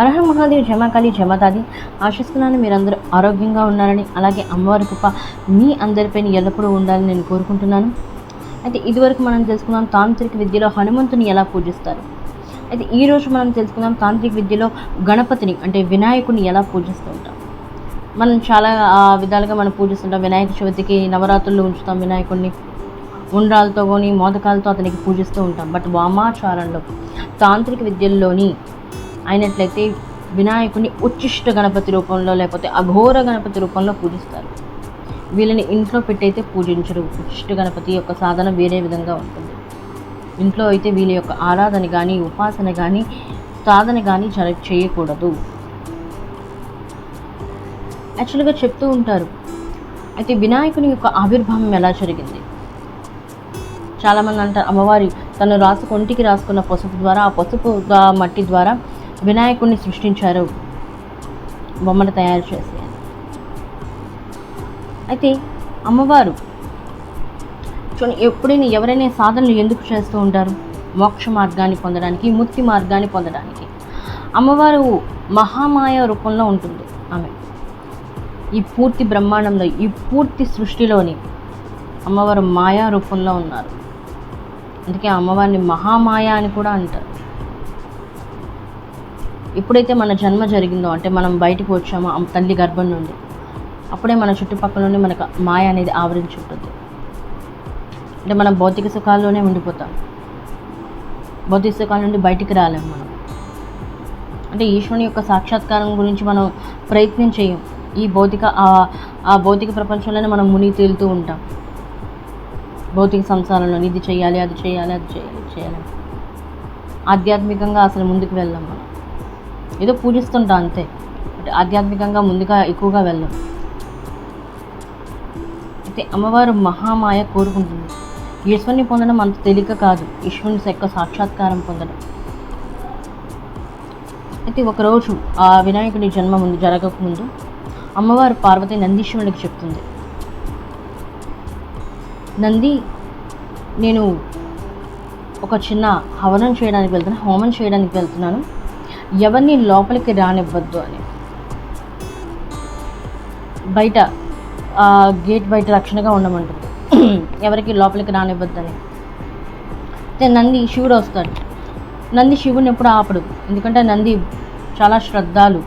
అర్హ మహాదేవి జమాకాళి జమాదాది ఆశిస్తున్నాను. మీరందరూ ఆరోగ్యంగా ఉన్నారని అలాగే అమ్మవారి కృప మీ అందరిపైన ఎల్లప్పుడూ ఉండాలని నేను కోరుకుంటున్నాను. అయితే ఇదివరకు మనం తెలుసుకున్నాం తాంత్రిక విద్యలో హనుమంతుని ఎలా పూజిస్తారు. అయితే ఈరోజు మనం తెలుసుకుందాం తాంత్రిక విద్యలో గణపతిని అంటే వినాయకుని ఎలా పూజిస్తూ ఉంటాం. మనం చాలా ఆ, విధాలుగా మనం పూజిస్తుంటాం. వినాయక చవితికి నవరాత్రుల్లో ఉంచుతాం వినాయకుడిని ఉండ్రాలతో కొని మోదకాలతో అతనికి పూజిస్తూ ఉంటాం. బట్ వామాచారంలో తాంత్రిక విద్యల్లోని అయినట్లయితే వినాయకుని ఉచ్చిష్ట గణపతి రూపంలో లేకపోతే అఘోర గణపతి రూపంలో పూజిస్తారు. వీళ్ళని ఇంట్లో పెట్టయితే పూజించరు. ఉచ్చిష్ట గణపతి యొక్క సాధన వేరే విధంగా ఉంటుంది. ఇంట్లో అయితే వీళ్ళ యొక్క ఆరాధన కానీ ఉపాసన కానీ సాధన కానీ జర చేయకూడదు. యాక్చువల్గా చెప్తూ ఉంటారు. అయితే వినాయకుని యొక్క ఆవిర్భావం ఎలా జరిగింది? చాలామంది అంటారు అమ్మవారి తను రాసుకు ఒంటికి రాసుకున్న పసుపు ద్వారా ఆ పసుపు మట్టి ద్వారా వినాయకుడిని సృష్టించారు. బొమ్మను తయారు చేసి. అయితే అమ్మవారు చూడండి ఎప్పుడైనా ఎవరైనా సాధనలు ఎందుకు చేస్తూ ఉంటారు? మోక్ష మార్గాన్ని పొందడానికి ముక్తి మార్గాన్ని పొందడానికి. అమ్మవారు మహామాయ రూపంలో ఉంటుంది. ఆమె ఈ పూర్తి బ్రహ్మాండంలో ఈ పూర్తి సృష్టిలోని అమ్మవారు మాయా రూపంలో ఉన్నారు. అందుకే అమ్మవారిని మహామాయ అని కూడా అంటారు. ఎప్పుడైతే మన జన్మ జరిగిందో అంటే మనం బయటకు వచ్చామో తల్లి గర్భం నుండి అప్పుడే మన చుట్టుపక్కల నుండి మనకు మాయ అనేది ఆవరించి ఉంటుంది అంటే మనం భౌతిక సుఖాల్లోనే ఉండిపోతాం. భౌతిక సుఖాల నుండి బయటికి రాలేము మనం. అంటే ఈశ్వరుని యొక్క సాక్షాత్కారం గురించి మనం ప్రయత్నం చేయం. ఈ భౌతిక ఆ- ఆ భౌతిక ప్రపంచంలోనే మనం మునిగి తేలుతూ ఉంటాం. భౌతిక సంసారంలో ఇది చేయాలి అది చేయాలి అది చేయాలి చేయాలి. ఆధ్యాత్మికంగా అసలు ముందుకు వెళ్ళాం మనం. ఏదో పూజిస్తుంటా అంతే. అంటే ఆధ్యాత్మికంగా ముందుగా ఎక్కువగా వెళ్ళం. అయితే అమ్మవారు మహామాయ కోరుకుంటుంది. ఈశ్వరుని పొందడం అంత తేలిక కాదు. ఈశ్వరుని యొక్క సాక్షాత్కారం పొందడం. అయితే ఒకరోజు ఆ వినాయకుడి జన్మ ముందు జరగకముందు అమ్మవారు పార్వతి నందీశ్వరుడికి చెప్తుంది. నంది నేను ఒక చిన్న హవనం చేయడానికి వెళ్తున్నాను హోమం చేయడానికి వెళ్తున్నాను. ఎవరిని లోపలికి రానివ్వద్దు అని. బయట గేట్ బయట రక్షణగా ఉండమంటుంది. ఎవరికి లోపలికి రానివ్వద్దని అయితే నంది శివుడు వస్తాడు. నంది శివుడిని ఎప్పుడు ఆపడు. ఎందుకంటే నంది చాలా శ్రద్ధాలు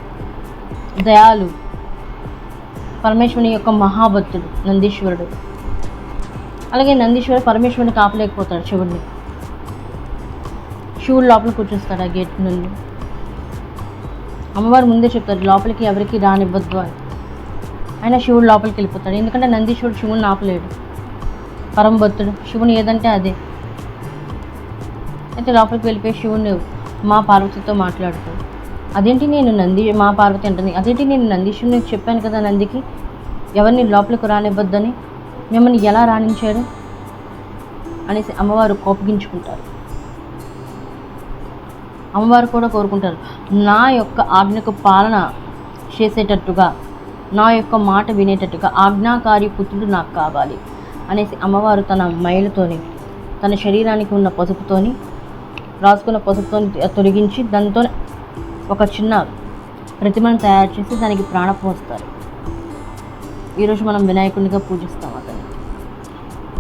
దయాలు. పరమేశ్వరుని యొక్క మహాభక్తుడు నందీశ్వరుడు. అలాగే నందీశ్వరుడు పరమేశ్వరుని కాపలేకపోతాడు శివుడిని. శివుడు లోపల కూర్చొస్తాడు ఆ గేట్ నుండి. అమ్మవారు ముందే చెప్తారు లోపలికి ఎవరికి రానివ్వద్దు అని. ఆయన శివుడు లోపలికి వెళ్ళిపోతాడు. ఎందుకంటే నందీశ్వరుడు శివుని ఆపలేడు. పరమ భక్తుడు. శివుని ఏదంటే అదే. అయితే లోపలికి వెళ్ళిపోయి శివుని మా పార్వతితో మాట్లాడుతాడు. అదేంటి నేను నంది మా పార్వతి అంటుంది. అదేంటి నేను నందీశ్వరునికి చెప్పాను కదా నందికి? ఎవరిని లోపలికి రానివ్వద్దని? మిమ్మల్ని ఎలా రాణించాడు అనేసి అమ్మవారు కోపగించుకుంటారు. అమ్మవారు కూడా కోరుకుంటారు. నా యొక్క ఆజ్ఞకు పాలన చేసేటట్టుగా నా యొక్క మాట వినేటట్టుగా ఆజ్ఞాకారి పుత్రుడు నాకు కావాలి అనేసి అమ్మవారు తన మైలుతోని తన శరీరానికి ఉన్న పసుపుతోని రాసుకున్న పసుపుతోని తొలగించి దాంతో ఒక చిన్న ప్రతిమను తయారు చేసి దానికి ప్రాణ పోస్తారు. ఈరోజు మనం వినాయకునిగా పూజిస్తాం అతన్ని.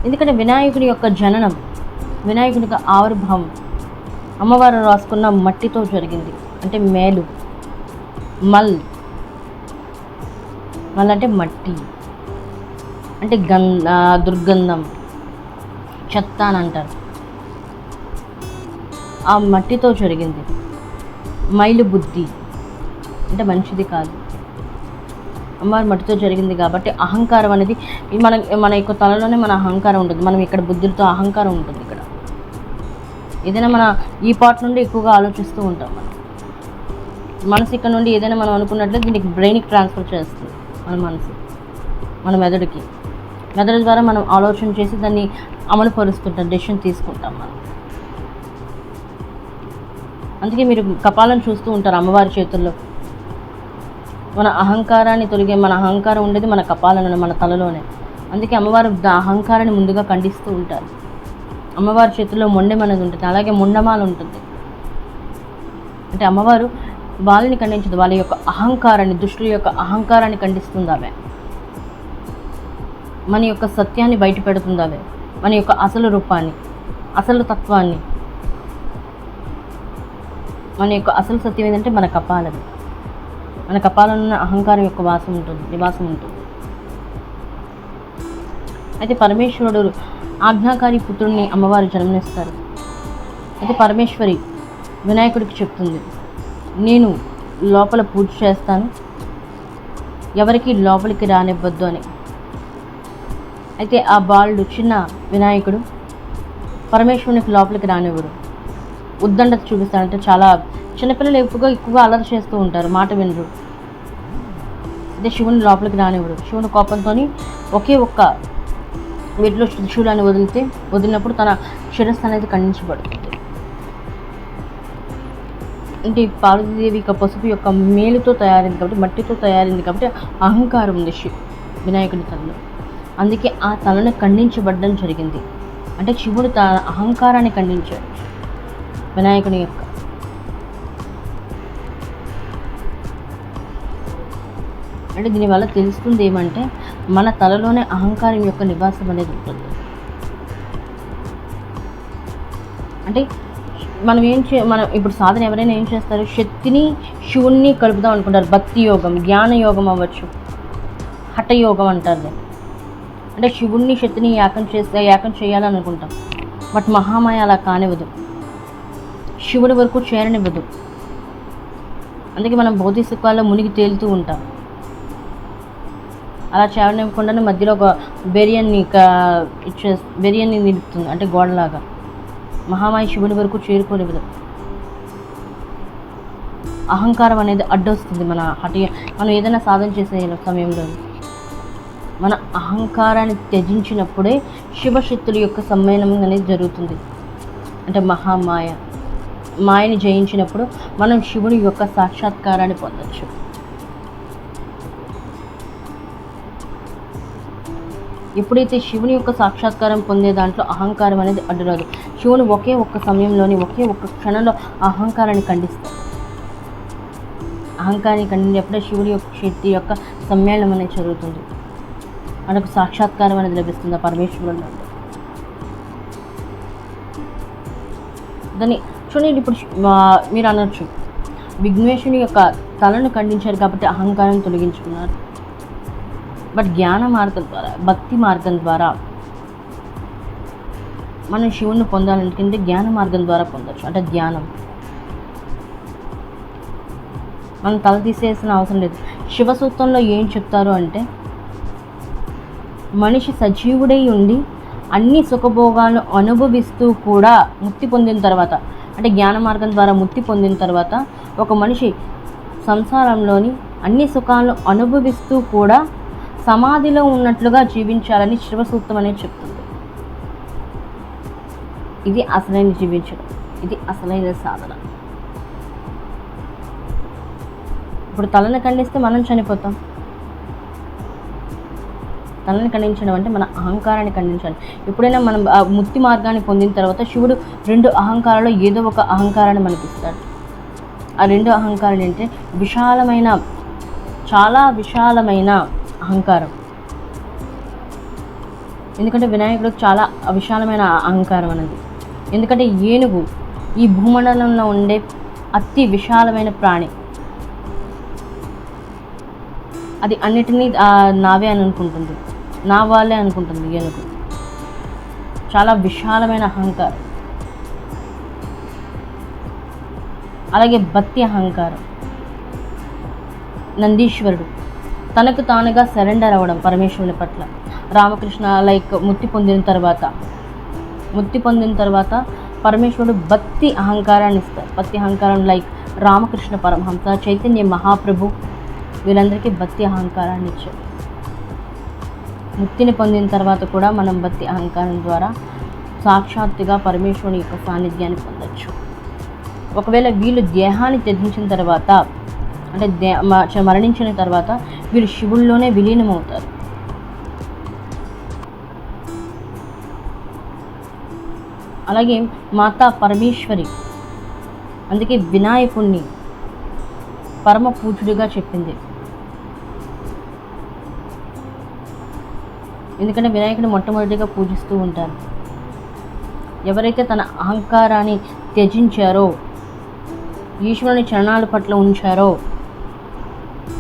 ఎందుకంటే వినాయకుడి యొక్క జననం వినాయకుడి యొక్క ఆవిర్భావం అమ్మవారు రాసుకున్న మట్టితో జరిగింది. అంటే మేలు. మల్. మల్ అంటే మట్టి. అంటే గంధ దుర్గంధం. చెత్త అని అంటారు. ఆ మట్టితో జరిగింది. మైలు బుద్ధి. అంటే మంచిది కాదు. అమ్మవారి మట్టితో జరిగింది కాబట్టి అహంకారం అనేది మన మన యొక్క తలలోనే మన అహంకారం ఉంటుంది. మనం ఇక్కడ బుద్ధులతో అహంకారం ఉంటుంది. ఏదైనా మన ఈ పార్ట్ నుండి ఎక్కువగా ఆలోచిస్తూ ఉంటాం మనం. మనసు ఇక్కడ నుండి ఏదైనా మనం అనుకున్నట్లే దీనికి బ్రెయిన్కి ట్రాన్స్ఫర్ చేస్తుంది మన మనసు మన మెదడుకి. మెదడు ద్వారా మనం ఆలోచన చేసి దాన్ని అమలు పరుస్తుంటాం డెసిషన్ తీసుకుంటాం మనం. అందుకే మీరు కపాలను చూస్తూ ఉంటారు అమ్మవారి చేతుల్లో. మన అహంకారాన్ని తొలగే మన అహంకారం ఉండేది మన కపాలను మన తలలోనే. అందుకే అమ్మవారు అహంకారాన్ని ముందుగా ఖండిస్తూ ఉంటారు. అమ్మవారి చేతిలో మొండెం అనేది ఉంటుంది అలాగే ముండమాల ఉంటుంది అంటే అమ్మవారు వాళ్ళని ఖండించదు. వాళ్ళ యొక్క అహంకారాన్ని దుష్టుల యొక్క అహంకారాన్ని ఖండిస్తుంది ఆమె. మన యొక్క సత్యాన్ని బయట పెడుతుంది ఆమె. మన యొక్క అసలు రూపాన్ని అసలు తత్వాన్ని. మన యొక్క అసలు సత్యం ఏంటంటే మన కపాలది మన కపాలను అహంకారం యొక్క వాసం ఉంటుంది నివాసం ఉంటుంది అయితే పరమేశ్వరుడు ఆజ్ఞాకారి పుత్రుడిని అమ్మవారు జన్మనిస్తారు. అయితే పరమేశ్వరి వినాయకుడికి చెప్తుంది నేను లోపల పూజ చేస్తాను ఎవరికి లోపలికి రానివ్వద్దు అని. అయితే ఆ బాలుడు చిన్న వినాయకుడు పరమేశ్వరునికి లోపలికి రానివ్వడు. ఉద్దండత చూపిస్తాడంటే చాలా చిన్నపిల్లలు ఎక్కువగా ఎక్కువగా అలరి చేస్తూ ఉంటారు మాట వినరు. అదే శివుని లోపలికి రానివ్వడు. శివుని కోపంతో ఒకే ఒక్క వీటిలో త్రిశూలాన్ని వదిలితే వదిలినప్పుడు తన శిరస్సు అనేది ఖండించబడుతుంది. అంటే పార్వతీదేవి యొక్క పసుపు యొక్క మేలుతో తయారైంది కాబట్టి మట్టితో తయారైంది కాబట్టి అహంకారం ఉంది శివు వినాయకుడి తలలో. అందుకే ఆ తలను ఖండించబడడం జరిగింది. అంటే శివుడు తన అహంకారాన్ని ఖండించాడు వినాయకుని యొక్క. అంటే దీనివల్ల తెలుస్తుంది ఏమంటే మన తలలోనే అహంకారం యొక్క నివాసం అనేది ఉంటుంది. అంటే మనం ఏం చే మనం ఇప్పుడు సాధన ఎవరైనా ఏం చేస్తారు? శక్తిని శివుణ్ణి కలుపుదాం అనుకుంటారు. భక్తి యోగం జ్ఞాన యోగం అవ్వచ్చు. హఠయోగం అంటారు అంటే శివుణ్ణి శక్తిని యాకం చేస్తే యాకం చేయాలని అనుకుంటాం. బట్ మహామాయ అలా కానివ్వదు. శివుడి వరకు చేరనివ్వదు. అందుకే మనం బోధిసత్వాల్లో మునిగి తేలుతూ ఉంటాం. అలా చేరనివ్వకుండానే మధ్యలో ఒక బెరియన్ని ఇచ్చే బెరియన్ని నిలుపుతుంది అంటే గోడలాగా. మహామాయ శివుని వరకు చేరుకోలేదు. అహంకారం అనేది అడ్డొస్తుంది మన హఠ మనం ఏదైనా సాధన చేసే సమయంలో. మన అహంకారాన్ని త్యజించినప్పుడే శివశక్తుల యొక్క సమ్మేళనం అనేది జరుగుతుంది. అంటే మహామాయ. మాయని జయించినప్పుడు మనం శివుని యొక్క సాక్షాత్కారాన్ని పొందొచ్చు. ఎప్పుడైతే శివుని యొక్క సాక్షాత్కారం పొందే దాంట్లో అహంకారం అనేది అడ్డురాదు. శివుని ఒకే ఒక్క సమయంలోని ఒకే ఒక్క క్షణంలో అహంకారాన్ని ఖండిస్తాడు. అహంకారాన్ని ఖండినప్పుడే శివుడి యొక్క శక్తి యొక్క సమ్మేళనం అనేది జరుగుతుంది. మనకు సాక్షాత్కారం అనేది లభిస్తుంది ఆ పరమేశ్వరుడు దాన్ని చూడండి ఇప్పుడు మీరు అనొచ్చు. విఘ్నేశ్వని యొక్క తలను ఖండించారు కాబట్టి అహంకారం తొలగించుకున్నారు. బట్ జ్ఞాన మార్గం ద్వారా భక్తి మార్గం ద్వారా మనం శివుణ్ణి పొందాలనుకుంటే జ్ఞాన మార్గం ద్వారా పొందవచ్చు అంటే ధ్యానం మనం తల తీసేసిన అవసరం లేదు. శివసూత్రంలో ఏం చెప్తారు అంటే మనిషి సజీవుడై ఉండి అన్ని సుఖభోగాలను అనుభవిస్తూ కూడా ముక్తి పొందిన తర్వాత అంటే జ్ఞాన మార్గం ద్వారా ముక్తి పొందిన తర్వాత ఒక మనిషి సంసారంలోని అన్ని సుఖాలను అనుభవిస్తూ కూడా సమాధిలో ఉన్నట్లుగా జీవించాలని శివసూత్రం అనేది చెప్తుంది. ఇది అసలైన జీవించడం. ఇది అసలైన సాధన. ఇప్పుడు తలని ఖండిస్తే మనం చనిపోతాం. తలని ఖండించడం అంటే మన అహంకారాన్ని ఖండించాలి. ఎప్పుడైనా మనం ముక్తి మార్గాన్ని పొందిన తర్వాత శివుడు రెండు అహంకారాల్లో ఏదో ఒక అహంకారాన్ని మనకిస్తాడు. ఆ రెండు అహంకారాలు ఏంటంటే విశాలమైన చాలా విశాలమైన అహంకారం. ఎందుకంటే వినాయకుడు చాలా విశాలమైన అహంకారం అనేది ఎందుకంటే ఏనుగు ఈ భూమండలంలో ఉండే అతి విశాలమైన ప్రాణి. అది అన్నిటినీ నావే అని అనుకుంటుంది. నా వాళ్ళే అనుకుంటుంది ఏనుగు. చాలా విశాలమైన అహంకారం. అలాగే భక్తి అహంకారం. నందీశ్వరుడు. తనకు తానుగా సరెండర్ అవ్వడం పరమేశ్వరుని పట్ల. రామకృష్ణ లైక్ ముక్తి పొందిన తర్వాత ముక్తి పొందిన తర్వాత పరమేశ్వరుడు భక్తి అహంకారాన్ని ఇస్తారు. భక్తి అహంకారం లైక్ రామకృష్ణ పరమహంస చైతన్య మహాప్రభు వీళ్ళందరికీ భక్తి అహంకారాన్ని ఇచ్చారు. ముక్తిని పొందిన తర్వాత కూడా మనం భక్తి అహంకారం ద్వారా సాక్షాత్తుగా పరమేశ్వరుని యొక్క సాన్నిధ్యాన్ని పొందొచ్చు. ఒకవేళ వీళ్ళు దేహాన్ని త్యజించిన తర్వాత అంటే దే మ- చ- మరణించిన తర్వాత వీరు శివుల్లోనే విలీనమవుతారు. అలాగే మాతా పరమేశ్వరి అందుకే వినాయకుణ్ణి పరమ పూజుడిగా చెప్పింది. ఎందుకంటే వినాయకుడు మొట్టమొదటిగా పూజిస్తూ ఉంటారు. ఎవరైతే తన అహంకారాన్ని త్యజించారో ఈశ్వరుని చరణాల పట్ల ఉంచారో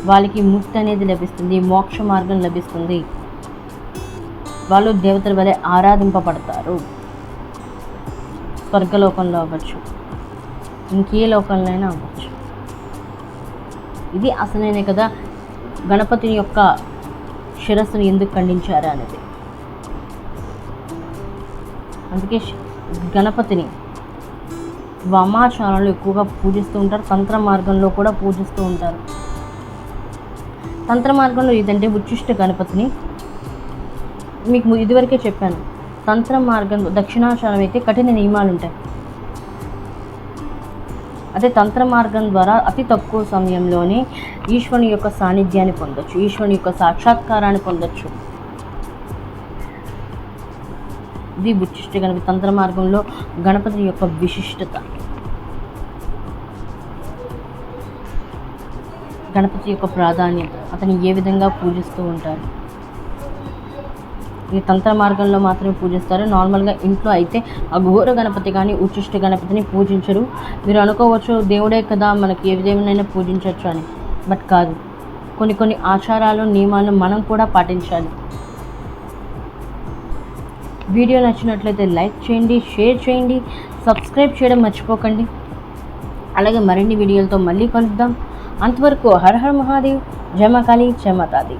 వాళ్ళకి ముక్తి అనేది లభిస్తుంది మోక్ష మార్గం లభిస్తుంది. వాళ్ళు దేవతల వలె ఆరాధింపబడతారు. స్వర్గలోకంలో అవ్వచ్చు ఇంకే లోకంలో అయినా అవ్వచ్చు. ఇది అసలైన కదా గణపతిని యొక్క శిరస్సును ఎందుకు ఖండించారు అనేది. అందుకే గణపతిని వామాచారంలో ఎక్కువగా పూజిస్తూ ఉంటారు తంత్ర మార్గంలో కూడా పూజిస్తూ ఉంటారు. తంత్ర మార్గంలో ఇదంటే ఉచ్చిష్ట గణపతిని మీకు ఇదివరకే చెప్పాను. తంత్ర మార్గం దక్షిణాచారం అయితే కఠిన నియమాలు ఉంటాయి అదే తంత్ర మార్గం ద్వారా అతి తక్కువ సమయంలోనే ఈశ్వరుని యొక్క సాన్నిధ్యాన్ని పొందొచ్చు. ఈశ్వరుని యొక్క సాక్షాత్కారాన్ని పొందొచ్చు. ఇది బుచ్చిష్ట గణపతి తంత్ర మార్గంలో గణపతి యొక్క విశిష్టత. గణపతి యొక్క ప్రాధాన్యత అతను ఏ విధంగా పూజిస్తూ ఉంటారు ఈ తంత్ర మార్గంలో మాత్రమే పూజిస్తారు. నార్మల్గా ఇంట్లో అయితే అఘోర గణపతి కానీ ఉచ్చిష్ట గణపతిని పూజించరు. మీరు అనుకోవచ్చు దేవుడే కదా మనకి ఏ విధమైనా పూజించవచ్చు అని. బట్ కాదు. కొన్ని కొన్ని ఆచారాలు నియమాలు మనం కూడా పాటించాలి. వీడియో నచ్చినట్లయితే లైక్ చేయండి షేర్ చేయండి సబ్స్క్రైబ్ చేయడం మర్చిపోకండి. అలాగే మరిన్ని వీడియోలతో మళ్ళీ కలుద్దాం. అంతవరకు హర హర మహాదేవ్ జయ మా కాళీ జయ మాతాది